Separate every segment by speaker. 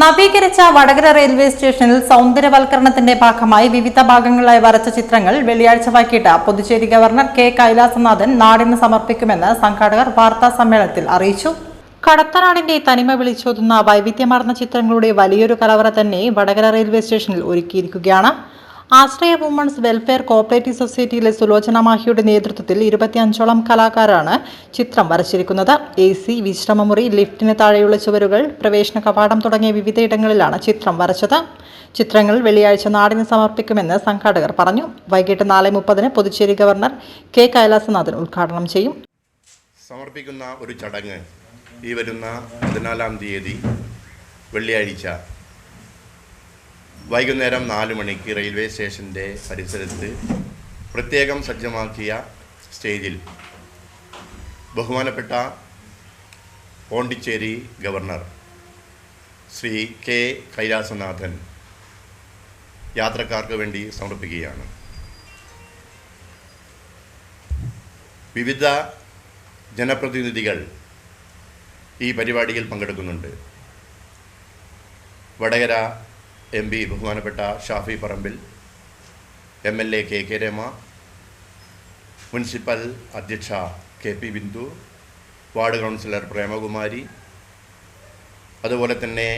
Speaker 1: നവീകരിച്ച വടകര റെയിൽവേ സ്റ്റേഷനിൽ സൗന്ദര്യവൽക്കരണത്തിന്റെ ഭാഗമായി വിവിധ ഭാഗങ്ങളിലായി വരച്ച ചിത്രങ്ങൾ വെള്ളിയാഴ്ച വൈകിട്ട് പുതുച്ചേരി ഗവർണർ കെ കൈലാസനാഥൻ നാടിന് സമർപ്പിക്കുമെന്ന് സംഘാടകർ വാർത്താ സമ്മേളനത്തിൽ അറിയിച്ചു കടത്തനാടിന്റെ തനിമ വിളിച്ചോതുന്ന വൈവിധ്യമാർന്ന ചിത്രങ്ങളുടെ വലിയൊരു കലവറ തന്നെ വടകര റെയിൽവേ സ്റ്റേഷനിൽ ഒരുക്കിയിരിക്കുകയാണ് ആശ്രയ വുമൺസ് വെൽഫെയർ കോപ്പറേറ്റീവ് സൊസൈറ്റിയിലെ സുലോചന മാഹിയുടെ നേതൃത്വത്തിൽ ഇരുപത്തിയഞ്ചോളം കലാകാരാണ് ചിത്രം വരച്ചിരിക്കുന്നത് എ സി വിശ്രമമുറി ലിഫ്റ്റിന് താഴെയുള്ള ചുവരുകൾ പ്രവേശന കവാടം തുടങ്ങിയ വിവിധയിടങ്ങളിലാണ് ചിത്രം വരച്ചത് ചിത്രങ്ങൾ വെള്ളിയാഴ്ച നാടിന് സമർപ്പിക്കുമെന്ന് സംഘാടകർ പറഞ്ഞു വൈകിട്ട് നാല് മുപ്പതിന് പുതുച്ചേരി ഗവർണർ കെ കൈലാസനാഥൻ ഉദ്ഘാടനം ചെയ്യും
Speaker 2: സമർപ്പിക്കുന്ന ഒരു ചടങ്ങ് ഈ വരുന്ന പതിനാലാം തീയതി വെള്ളിയാഴ്ച വൈകുന്നേരം നാല് മണിക്ക് റെയിൽവേ സ്റ്റേഷൻ്റെ പരിസരത്ത് പ്രത്യേകം സജ്ജമാക്കിയ സ്റ്റേജിൽ ബഹുമാനപ്പെട്ട പോണ്ടിച്ചേരി ഗവർണർ ശ്രീ കെ കൈലാസനാഥൻ യാത്രക്കാർക്ക് വേണ്ടി സമർപ്പിക്കുകയാണ് വിവിധ ജനപ്രതിനിധികൾ ഈ പരിപാടിയിൽ പങ്കെടുക്കുന്നുണ്ട് വടകര എം പി ബഹുമാനപ്പെട്ട Shafi Parambil M L A K K Rema municipal അധ്യക്ഷ K P Bindu ward councillor Premakumari അതുപോലെ തന്നെ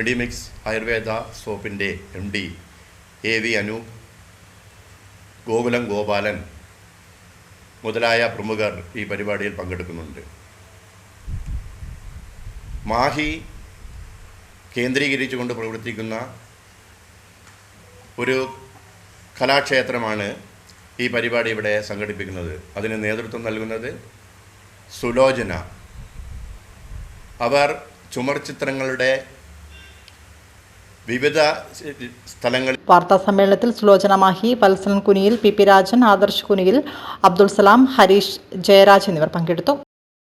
Speaker 2: മെഡിമിക്സ് ആയുർവേദ സോപ്പിൻ്റെ M D A V Anoop Gokulam Gopalan മുതലായ പ്രമുഖർ ഈ പരിപാടിയിൽ പങ്കെടുക്കുന്നുണ്ട് മാഹി കേന്ദ്രീകരിച്ചുകൊണ്ട് പ്രവർത്തിക്കുന്ന ഒരു കലാക്ഷേത്രമാണ് ഈ പരിപാടി ഇവിടെ സംഘടിപ്പിക്കുന്നത് അതിന് നേതൃത്വം നൽകുന്നത് സുലോചന അവർ ചുമർ ചിത്രങ്ങളുടെ വിവിധ സ്ഥലങ്ങളിൽ
Speaker 1: വാർത്താ സമ്മേളനത്തിൽ സുലോചന മാഹി പൽസൻ കുനിയിൽ പി പി രാജൻ ആദർശ് കുനിയിൽ അബ്ദുൾ സലാം ഹരീഷ് ജയരാജ് എന്നിവർ പങ്കെടുത്തു